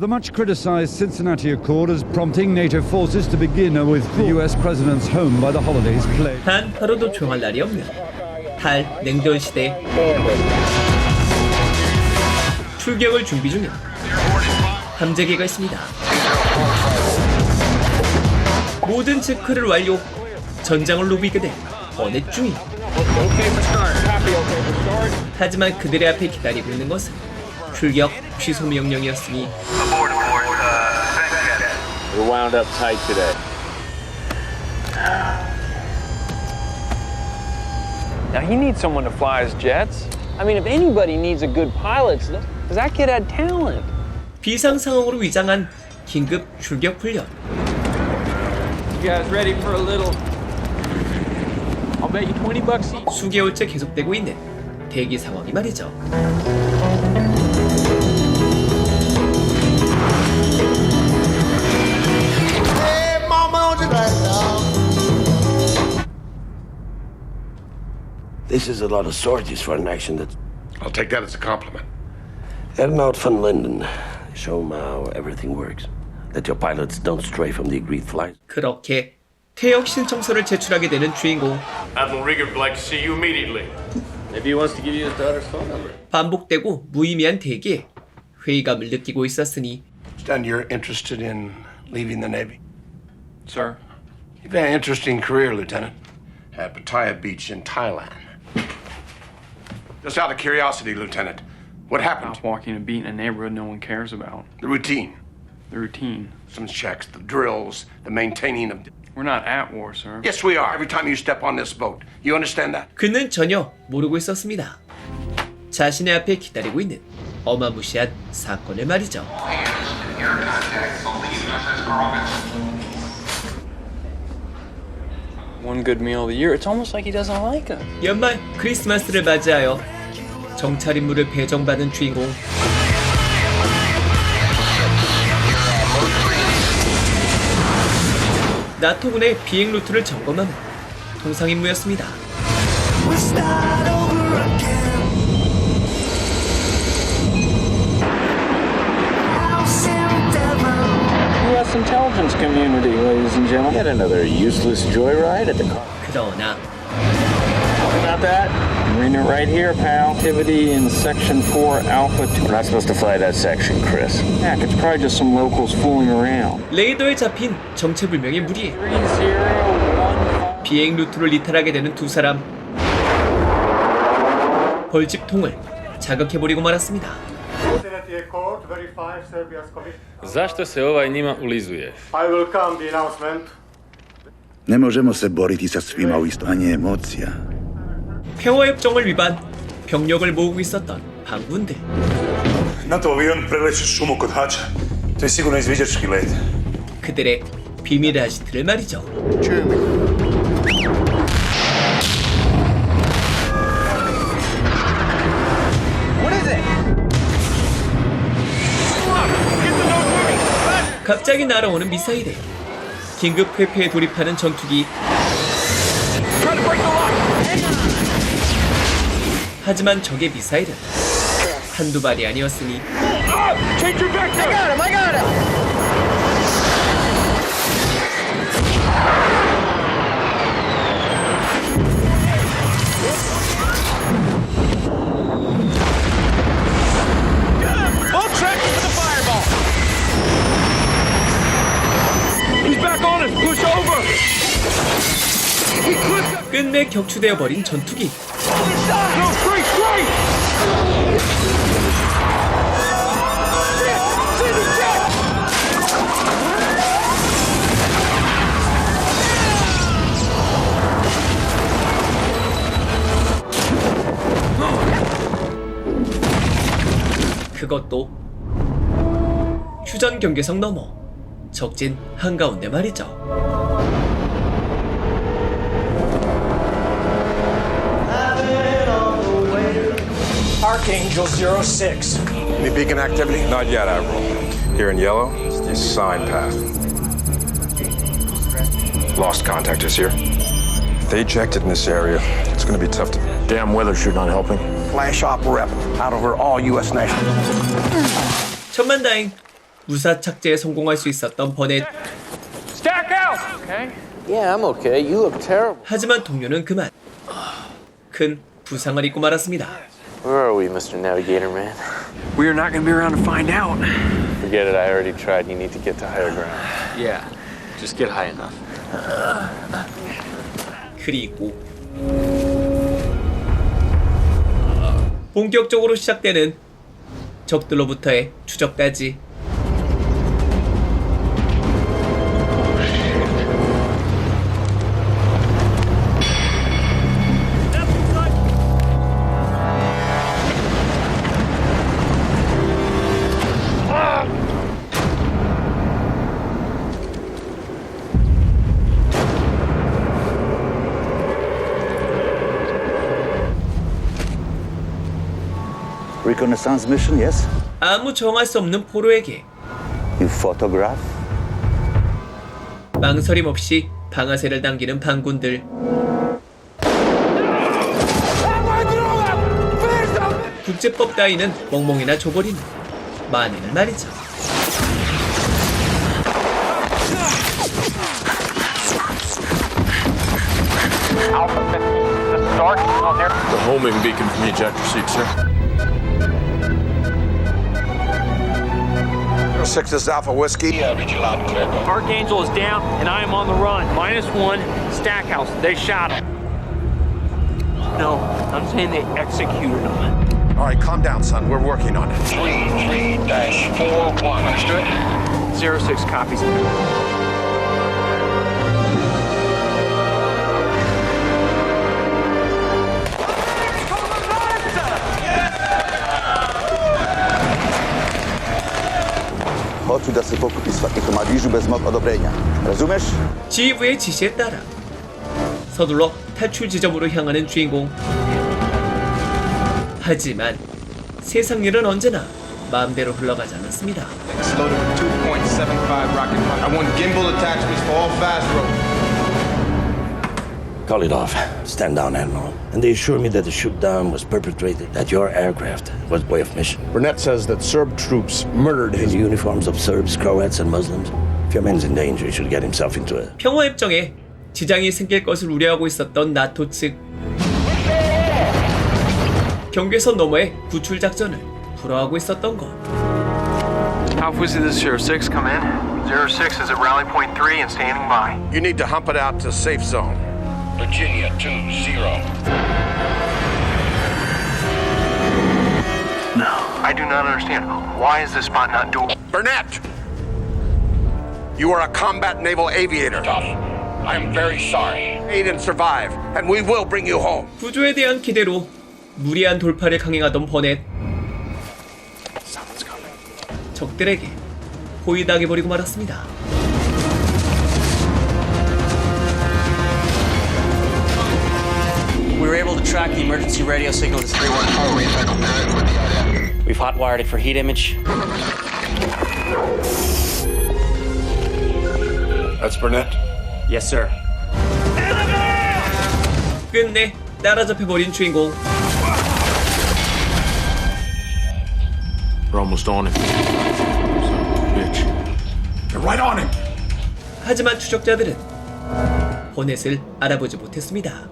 The much criticized Cincinnati Accord is prompting NATO forces to begin a withdrawal. The US president's home by the holidays plague. 단 하루도 조용할 날이 없는 달 냉전 시대 출격을 준비 중인 함재기가 있습니다. 모든 체크를 완료. 전장을 누비게 된 어넷 중인. 하지만 그들의 앞에 기다리고 있는 것은 출격 취소 명령이었으니 wound up tight today. Now he needs someone to fly his jets. I mean, if anybody needs a good pilot, because that kid had talent. 비상 상황으로 위장한 긴급 출격 훈련. You guys ready for a little? I'll bet you 20 bucks each. 수개월째 계속되고 있는 대기 상황이 말이죠. This is a lot of sorties for a nation that's I'll take that as a compliment. heading out van Linden. Show them how everything works. That your pilots don't stray from the agreed flight. 그렇게 퇴역 신청서를 제출하게 되는 주인공. Admiral Rieger would like to see you immediately. Maybe he wants to give you his daughter's phone number. 반복되고 무의미한 대기에 회의감을 느끼고 있었으니 Understand you're interested in leaving the Navy. Sir? You've had an interesting career, Lieutenant. At Pattaya Beach in Thailand. Just out of curiosity, Lieutenant, what happened? Stop walking a beat in a neighborhood no one cares about. The routine, The routine. some checks, the drills, the maintaining of. We're not at war, sir. Yes, we are. Every time you step on this boat, you understand that? 그는 전혀 모르고 있었습니다. 자신의 앞에 기다리고 있는 어마무시한 사건을 말이죠. One good meal of the year. It's almost like he doesn't like us. 연말 크리스마스를 맞이하여 정찰 임무를 배정받은 주인공. 나토군의 비행 루트를 점검하는 통상 임무였습니다. U.S. intelligence community, ladies and gentlemen. Yet another useless joyride at the car. 그러나 About that? Reading it right here, pal. Activity in Section 4, Alpha 2. We're not supposed to fly that section, Chris. Heck, it's probably just some locals fooling around. 레이더에 잡힌 정체불명의 무리에 3015. 비행 루트를 이탈하게 되는 두 사람. 벌집 통을 자극해버리고 말았습니다. Zašto se ovaj njima ulizuje? I welcome the announcement. Ne možemo se boriti sa svima u isto, a nije emocija. 평화협정을 위반, 병력을 모으고 있었던 반군들. NATO avion preleće šumu kod Hača. To je sigurno izviđački let. 그들의 비밀 아지트를 말이죠. 갑자기 날아오는 미사일에 긴급 회피에 돌입하는 전투기. 하지만 적의 미사일은 한두 발이 아니었으니 끝내 격추되어 버린 전투기. 그것도 휴전 경계선 넘어 적진 한가운데 말이죠. Archangel 06. Any beacon activity? Not yet, Admiral. Here in yellow is sign path. Lost contactors here. If they ejected in this area, it's gonna be tough to. Damn weather sure not helping. Flash op rep out over all U.S. nationals. 천만다행 무사 착지에 성공할 수 있었던 버넷. Stack out! Okay. Yeah, I'm okay. You look terrible. 하지만 동료는 그만 큰 부상을 입고 말았습니다. Where are we, Mr. Navigator Man? We're not gonna be around to find out. Forget it. I already tried. You need to get to higher ground. Yeah. Just get high enough. 그리고 본격적으로 시작되는 적들로부터의 추적까지 Reconnaissance mission, yes? 아무 정할 수 없는 포로에게 You photograph? 망설임 없이 방아쇠를 당기는 반군들 국제법 따위는 멍멍이나 줘버리는 만인을 말이죠. The homing beacon from the ejector seat, sir. Six is Alpha Whiskey. Archangel is down, and I am on the run. Minus one, Stackhouse. They shot him. No, I'm saying they executed him. All right, calm down, son. We're working on it. Zero six copies. Oczu da sobie pokój z takiego Mariżu bez mog odobrenia. Rozumiesz? 지휘부의 지시에 따라 서둘러 탈출 지점으로 향하는 주인공. 하지만 세상 일은 언제나 마음대로 흘러가지 않았습니다. It's loaded with 2.75 rocket punch. I want gimbal attachments for all fast ropes. Call it off. Stand down, Admiral. And they assure me that the shoot down was perpetrated at your aircraft was way of mission. Burnett says that Serb troops murdered In his. the uniforms of Serbs, Croats, and Muslims. If your man's in danger, he should get himself into a 평화 협정에 지장이 생길 것을 우려하고 있었던 나토 측 경계선 너머의 구출 작전을 불허하고 있었던 것. How was this Zero Six come in? Zero Six is at rally point three and standing by. You need to hump it out to safe zone. Virginia two zero. No. I do not understand. Why is this spot not doable? Burnett! You are a combat naval aviator. I'm very sorry. Aid and survive, and we will bring you home. 구조에 대한 기대로 무리한 돌파를 강행하던 버넷. 적들에게 포위당해버리고 말았습니다. track the emergency radio signal to 314. We've hotwired it for heat image. That's Burnett. Yes, sir. 끝내 따라잡혀버린 주인공. We're almost on him. Son of a bitch. You're right on him. 하지만 추적자들은 버넷을 알아보지 못했습니다.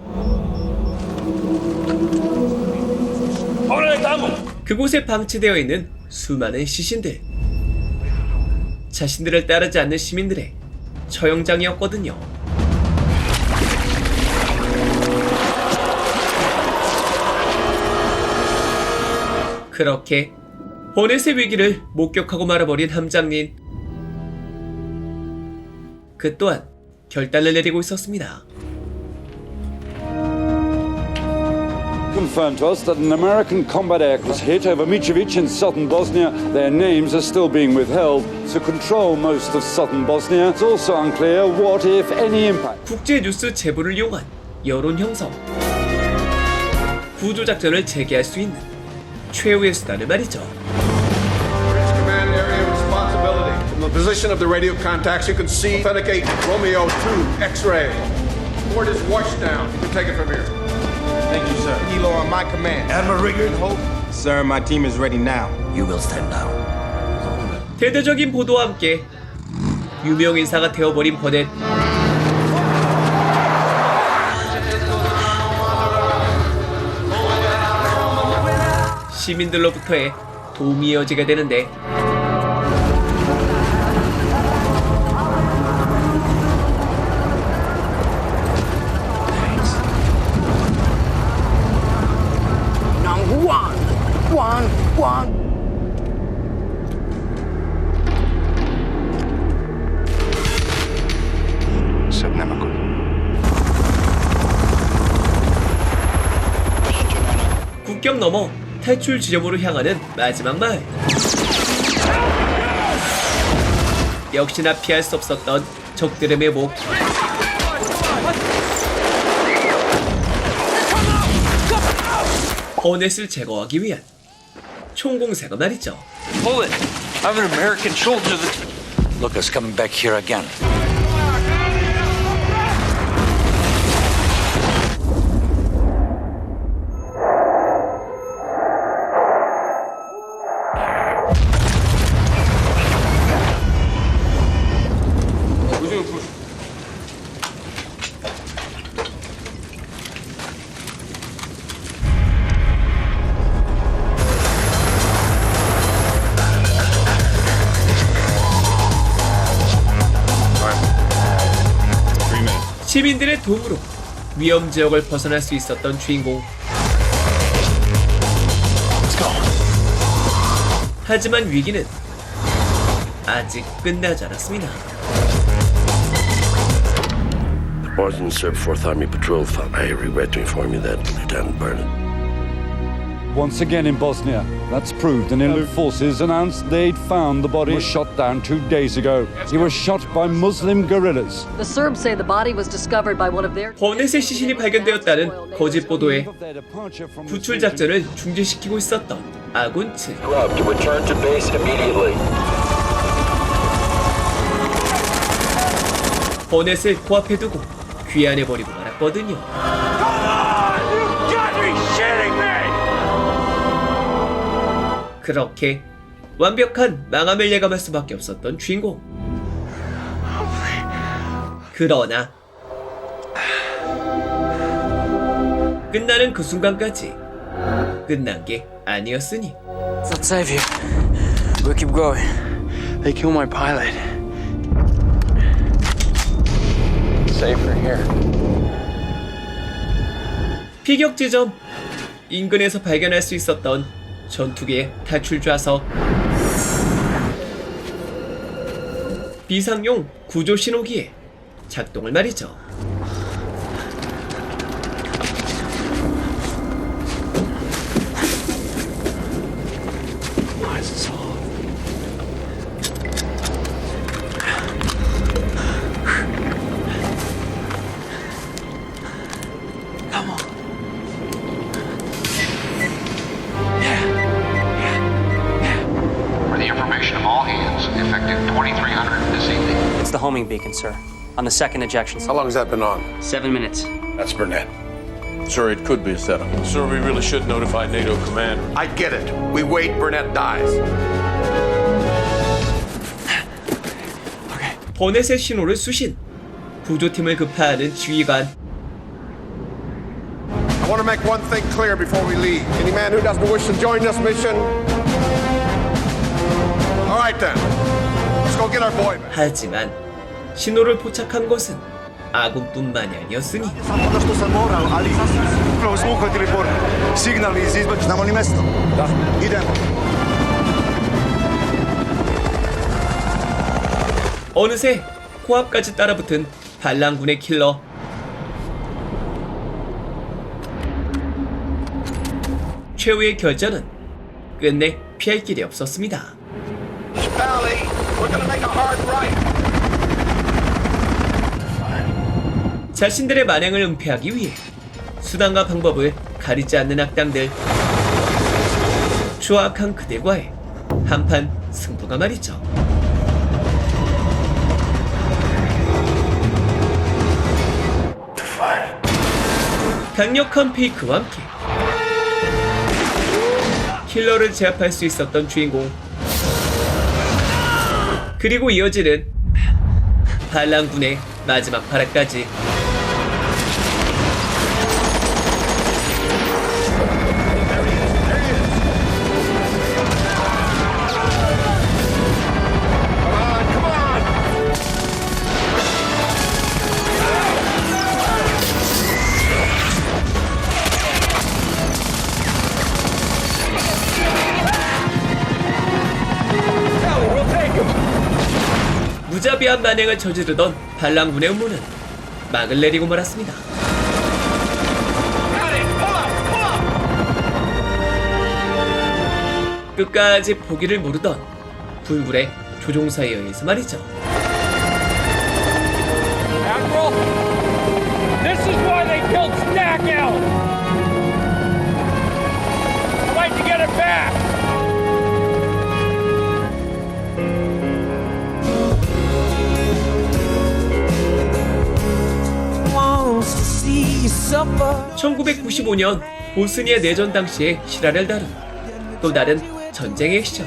그곳에 방치되어 있는 수많은 시신들. 자신들을 따르지 않는 시민들의 처형장이었거든요. 그렇게 버넷의 위기를 목격하고 말아버린 함장님. 그 또한 결단을 내리고 있었습니다. Confirmed to us that an American combat aircraft was hit over Mitrovic in southern Bosnia. Their names are still being withheld. To control most of southern Bosnia, it's also unclear what, if any, impact. 국제 뉴스 제보를 이용한 여론 형성. 구조 작전을 재개할 수 있는 최후의 수단을 말이죠. Bridge command area responsibility. From the position of the radio contacts, you can see authenticate Romeo 2 X-ray. Port is washed down. You can take it from here. Thank you, sir. Kilo on my command. Admiral Rigger, Hope. Sir, my team is ready now. You will stand down. 대대적인 보도와 함께 유명 인사가 되어버린 버넷. 시민들로부터의 도움이 이어지게 되는데 국경 넘어 탈출 지점으로 향하는 마지막 마을. 역시나 피할 수 없었던 적들의 매복. 버넷을 제거하기 위한 총공세가 말이죠. Pull it. I'm an American soldier that. Lucas coming back here again. 시민들의 도움으로 위험 지역을 벗어날 수 있었던 주인공. 하지만 위기는 아직 끝나지 않았습니다. Bosnian Serb 4th Army Patrol found. I regret to inform you that Lieutenant Burnett Once again in Bosnia, that's proved. And Indo forces announced they'd found the body. Was shot down two days ago. He was shot by Muslim guerrillas. The Serbs say the body was discovered by one of their 버넷의 시신이 발견되었다는 거짓 보도에 구출 작전을 중지시키고 있었던 아군 측. to return to base immediately. 버넷을 코앞에 두고 귀환해 버리고 말았거든요. 그렇게 완벽한 망함을 예감할 수밖에 없었던 주인공. 그러나 끝나는 그 순간까지 끝난 게 아니었으니 Let's not save you. We'll keep going. They killed my pilot. Safer here. 피격 지점 인근에서 발견할 수 있었던 전투기의 탈출 좌석 비상용 구조 신호기의 작동을 말이죠. beacon, sir. On the second ejection. How long has that been on? Seven minutes. That's Burnett. Sir, it could be a setup. Sir, we really should notify NATO command. I get it. We wait, Burnett dies. 버넷의 신호를 수신 구조팀을 급파하는 지휘관 I want to make one thing clear before we leave. Any man who doesn't wish to join this mission. All right then. Let's go get our boy back. 하지만 신호를 포착한 것은 아군뿐만이 아니었으니. 어느새 코앞까지 따라붙은 반란군의 킬러 최후의 결전은 끝내 피할 길이 없었습니다. 자신들의 만행을 은폐하기 위해 수단과 방법을 가리지 않는 악당들. 추악한 그들과의 한판 승부가 말이죠. 강력한 페이크와 함께 킬러를 제압할 수 있었던 주인공. 그리고 이어지는 반란군의 마지막 발악까지 무자비한 만행을 저지르던 반란군의 음모는 막을 내리고 말았습니다. 끝까지 포기를 모르던 불굴의 조종사에 의해서 말이죠. 1995년 보스니아 내전 당시의 실화를 다룬 또 다른 전쟁 액션.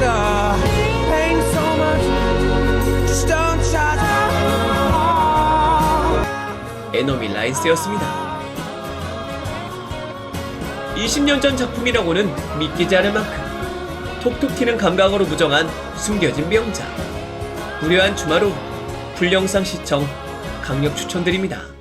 The pain so much. Just don't charge 에너미 라이스였습니다. 20년 전 작품이라고는 믿기지 않을 만큼 톡톡 튀는 감각으로 무정한 숨겨진 명작. 무료한 주말 후 불영상 시청 강력 추천드립니다.